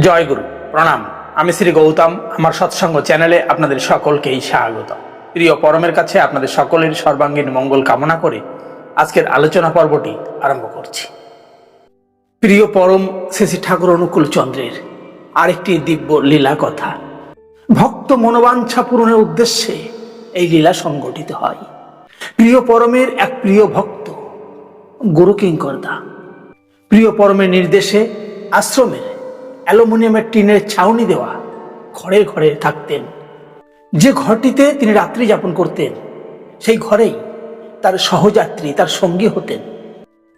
জয় গুরু প্রণাম। আমি শ্রী গৌতম, আমার সৎসঙ্গ চ্যানেলে আপনাদের সকলকেই স্বাগত। প্রিয় পরমের কাছে আপনাদের সকলের সর্বাঙ্গীন মঙ্গল কামনা করে আজকের আলোচনা পর্বটি আরম্ভ করছি। প্রিয় পরম শ্রী ঠাকুর অনুকূল চন্দ্রের আরেকটি দিব্য লীলা কথা। ভক্ত মনোবাঞ্ছা পূরণের উদ্দেশ্যে এই লীলা সংগঠিত হয়। প্রিয় পরমের এক প্রিয় ভক্ত, গুরু কিঙ্করদা। প্রিয় পরমের নির্দেশে আশ্রমের অ্যালুমিনিয়ামের টিনের ছাউনি দেওয়া, ঘরে ঘরে থাকতেন। যে ঘরটিতে তিনি রাত্রি যাপন করতেন, সেই ঘরেই তার সহযাত্রী, তার সঙ্গী হতেন।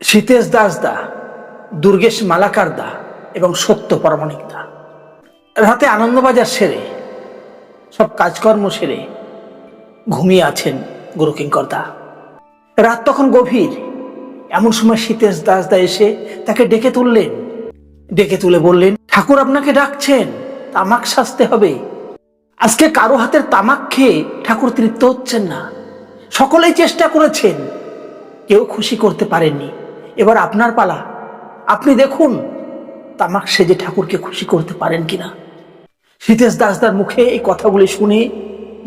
সীতেশ দাস দা, দুর্গেশ মালাকার দা এবং সত্য পরমাণিক দা। রাতে আনন্দবাজার সেরে, সব কাজকর্ম সেরে ঘুমিয়ে আছেন গুরু কিঙ্কর দা। রাত তখন গভীর। এমন সময় সীতেশ দাস দা এসে তাকে ডেকে তুললেন। ডেকে তুলে বললেন ঠাকুর আপনাকে ডাকছেন, তামাক সাজতে হবে। আজকে কারও হাতের তামাক খেয়ে ঠাকুর তৃপ্ত হচ্ছেন না। সকলেই চেষ্টা করেছেন, কেউ খুশি করতে পারেননি। এবার আপনার পালা। আপনি দেখুন, তামাক সেজে ঠাকুরকে খুশি করতে পারেন কিনা। সীতেশ দাসদার মুখে এই কথাগুলি শুনে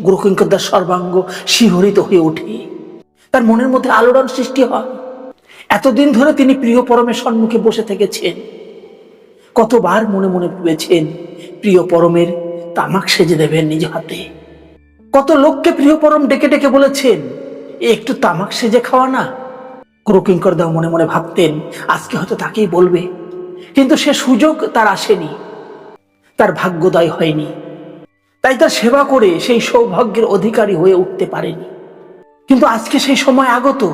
গুরুকিঙ্কর দাস সর্বাঙ্গ শিহরিত হয়ে ওঠে। তার মনের মধ্যে আলোড়ন সৃষ্টি হয়। এতদিন ধরে তিনি প্রিয় পরমের সম্মুখে বসে থেকেছেন। কতবার মনে মনে ভেবেছেন প্রিয় পরমের তামাক সেজে দেবেন নিজ হাতে। কত লোককে প্রিয় পরম ডেকে ডেকে বলেছেন "এ একটু তামাক সেজে খাওয়া না? গুরুকিঙ্কর দাও মনে মনে ভাবতেন, আজকে হয়তো তাকেই বলবে। কিন্তু সে সুযোগ তার আসেনি, তার ভাগ্যোদয় হয়নি। তাই তার সেবা করে সেই সৌভাগ্যের অধিকারী হয়ে উঠতে পারেনি। কিন্তু আজকে সেই সময় আগত,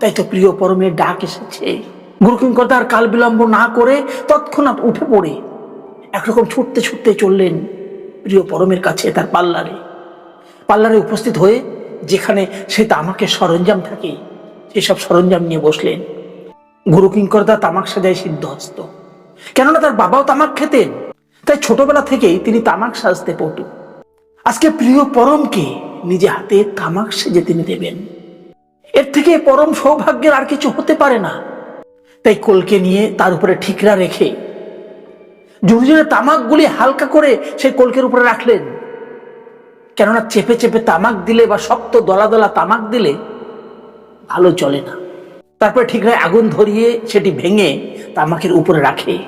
তাই তো প্রিয় পরমের ডাক এসেছে। গুরুকিঙ্কর তার কাল বিলম্ব না করে তৎক্ষণাৎ উঠে পড়ে। একরকম ছুটতে ছুটতে চললেন প্রিয় পরমের কাছে তার পাল্লারে পাল্লারে উপস্থিত হয়ে যেখানে সে তামাকের সরঞ্জাম থাকে, সেসব সরঞ্জাম নিয়ে বসলেন। গুরু কিঙ্করদা তামাক সাজায় সিদ্ধহস্ত। কেননা তার বাবাও তামাক খেতেন, তাই ছোটবেলা থেকেই তিনি তামাক সাজতে পটু। আজকে প্রিয় পরমকে নিজে হাতে তামাক সেজে তিনি দেবেন। এর থেকে পরম সৌভাগ্যের আর কিছু হতে পারে না। তাই কলকে নিয়ে তার উপরে ঠিকরা রেখে জোরে তামাকগুলি হালকা করে সেই কলকের উপরে রাখলেন। কেননা চেপে চেপে তামাক দিলে বা শক্ত দলা দলা তামাক দিলে ভালো চলে না। তারপরে ঠিকরায় আগুন ধরিয়ে সেটি ভেঙে তামাকের উপরে রাখে।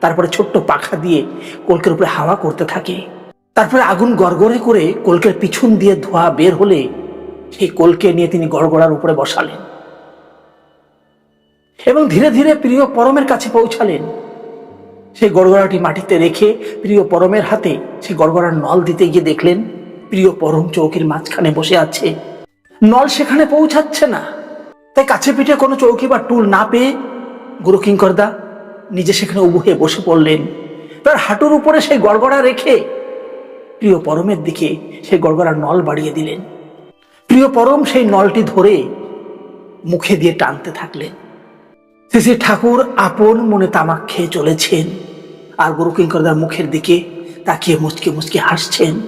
তারপরে ছোট্ট পাখা দিয়ে কলকের উপরে হাওয়া করতে থাকে। তারপরে আগুন গড়গড়ে করে কলকের পিছন দিয়ে ধোয়া বের হলে সেই কলকে নিয়ে তিনি গড়গড়ার উপরে বসালেন। এবং ধীরে ধীরে প্রিয় পরমের কাছে পৌঁছালেন। সেই গড়গড়াটি মাটিতে রেখে প্রিয় পরমের হাতে সে গড়গড়ার নল দিতে গিয়ে দেখলেন, প্রিয় পরম চৌকির মাঝখানে বসে আছে। নল সেখানে পৌঁছাচ্ছে না। তাই কাছে পিঠে কোনো চৌকি বা টুল না পেয়ে গুরু কিঙ্করদা নিজে সেখানে উবু হয়ে বসে পড়লেন। তার হাঁটুর উপরে সেই গড়গড়া রেখে প্রিয় পরমের দিকে সেই গড়গড়ার নল বাড়িয়ে দিলেন। প্রিয় পরম সেই নলটি ধরে মুখে দিয়ে টানতে থাকলেন। শ্রী ঠাকুর আপন মনে তামাক খেয়ে চলেছেন। আর গুরু কিঙ্করদার মুখের দিকে তাকিয়ে মুচকে মুচকে হাসছেন।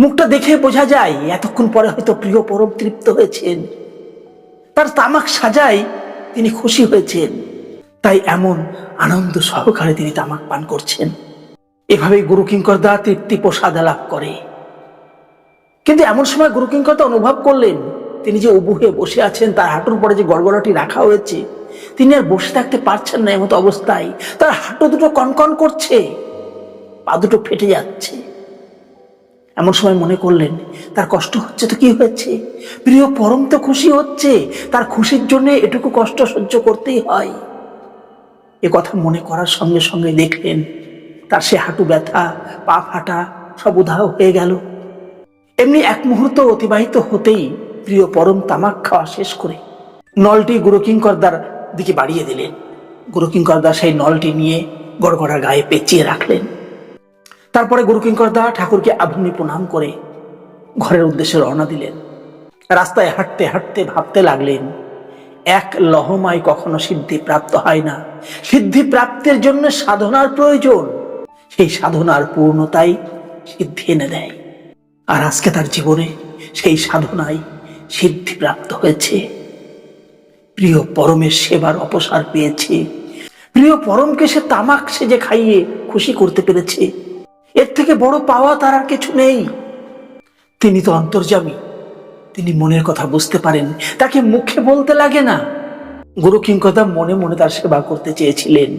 মুখটা দেখে বোঝা যায় এতক্ষণ পরে হয়তো প্রিয় পরম তৃপ্ত হয়েছেন। তার তামাক সাজায় তিনি খুশি হয়েছেন। তাই এমন আনন্দ সহকারে তিনি তামাক পান করছেন। এভাবেই গুরু কিঙ্করদা তৃপ্তি প্রসাদা লাভ করে। কিন্তু এমন সময় গুরু কিঙ্করদা অনুভব করলেন, তিনি যে উবু হয়ে বসে আছেন, তার হাঁটুর পরে যে গড়গড়াটি রাখা হয়েছে তিনি আর বসে থাকতে পারছেন না এমতো অবস্থায়। তার হাঁটু দুটো কনকন করছে, পা দুটো ফেটে যাচ্ছে। এমন সময় মনে করলেন, তার কষ্ট হচ্ছে তো কি হয়েছে? প্রিয় পরম তো খুশি হচ্ছে, তার খুশির জন্য এটুকু কষ্ট সহ্য করতেই হয়। এ কথা মনে করার সঙ্গে সঙ্গে দেখলেন, তার সে হাঁটু ব্যথা, পা ফাটা সব উধাও হয়ে গেল। এমনি এক মুহূর্ত অতিবাহিত হতেই প্রিয় পরম তামাক খাওয়া শেষ করে নলটি গুরু কিঙ্করদার দিকে বাড়িয়ে দিলেন। গুরু কিঙ্করদা সেই নলটি নিয়ে গড়গড়া গায়ে পেঁচিয়ে রাখলেন। তারপরে গুরু কিঙ্করদা ঠাকুরকে আভূমি প্রণাম করে ঘরের উদ্দেশ্যে রওনা দিলেন। রাস্তায় হাঁটতে হাঁটতে ভাবতে লাগলেন, এক লহমায় কখনো সিদ্ধি প্রাপ্ত হয় না। সিদ্ধি প্রাপ্তির জন্য সাধনার প্রয়োজন। সেই সাধনার পূর্ণতাই সিদ্ধি এনে দেয়। আর আজকে তার জীবনে সেই সাধনায় সিদ্ধি প্রাপ্ত হয়েছে। প্রিয় পরমের সেবার অপসার পেয়েছে। প্রিয় পরমকে সে তামাক সেজে খাইয়ে খুশি করতে পেরেছে। এর থেকে বড় পাওয়া তার আর কিছু নেই। তিনি তো অন্তর্জামী তিনি মনের কথা বুঝতে পারেন। তাকে মুখে বলতে লাগে না। গুরু কিঙ্কদা মনে মনে তার সেবা করতে চেয়েছিলেন।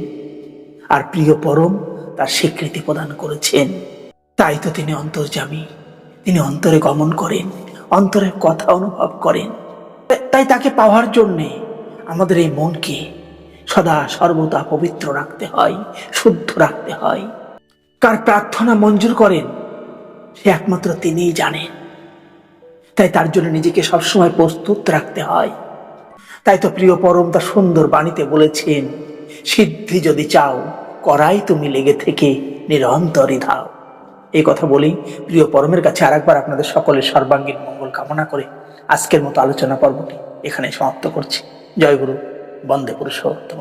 আর প্রিয় পরম তার স্বীকৃতি প্রদান করেছেন। তাই তো তিনি অন্তর্জামী তিনি অন্তরে গমন করেন। অন্তরের কথা অনুভব করেন। তাই তাকে পাওয়ার জন্যে আমাদের এই মনকে সদা সর্বদা পবিত্র রাখতে হয়, শুদ্ধ রাখতে হয়। কার প্রার্থনা মঞ্জুর করেন, সে একমাত্র তিনিই জানেন। তাই তার জন্য নিজেকে সবসময় প্রস্তুত রাখতে হয়। তাই তো প্রিয় পরম তা সুন্দর বাণীতে বলেছেন, সিদ্ধি যদি চাও, করাই তুমি লেগে থেকে নিরন্তরই ধাও। এই কথা বলেই প্রিয় পরমের কাছে আরেকবার আপনাদের সকলের সর্বাঙ্গীন মঙ্গল কামনা করে আজকের মতো আলোচনা পর্বটি এখানে সমাপ্ত করছি। জয় গুরু বন্দে পুরুষোত্তম।